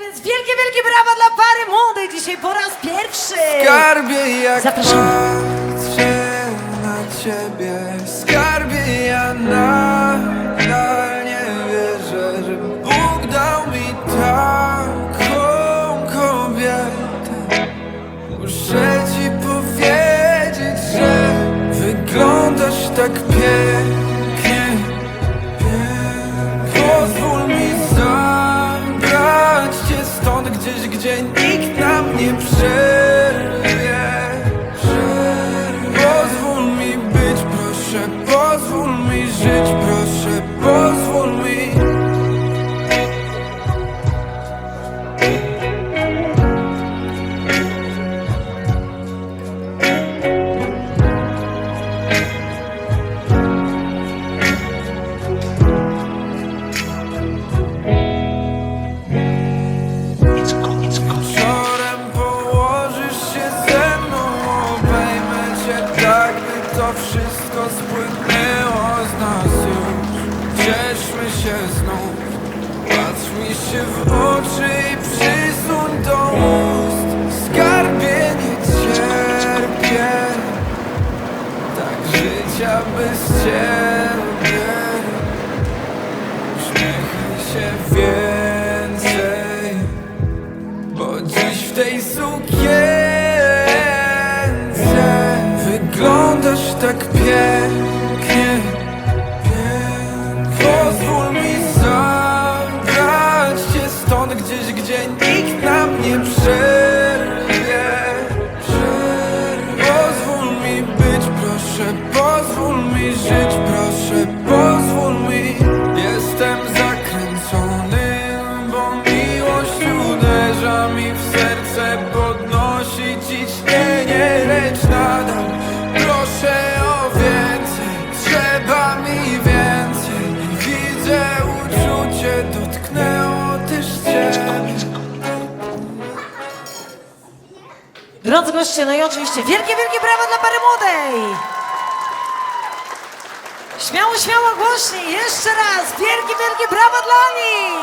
więc wielkie, wielkie brawa dla pary młodej dzisiaj po raz pierwszy. Skarbie jak Zapraszamy. patrzę na ciebie Skarbie ja nadal nie wierzę Że Bóg dał mi taką kobietę Muszę ci powiedzieć, że wyglądasz tak pięknie gdzieś, to wszystko spłynęło z nas już. Cieszmy się znów, patrz mi się w oczy i przysuń do ust. Skarbie nie cierpię, tak życia bez ciebie. Uśmiechaj się więcej. Bo dziś w tej sukience tak pięknie Pozwól mi zabrać cię stąd gdzieś, gdzie nikt nam nie przerwie. Pozwól mi być, proszę, pozwól mi żyć, proszę, pozwól mi. Jestem zakręcony, bo miłość uderza mi w serce Podnosi ciśnienie, lecz nadal Drodzy goście, no i oczywiście wielkie, wielkie brawa dla pary młodej. Śmiało, śmiało, głośniej, jeszcze raz, wielkie, wielkie brawa dla nich.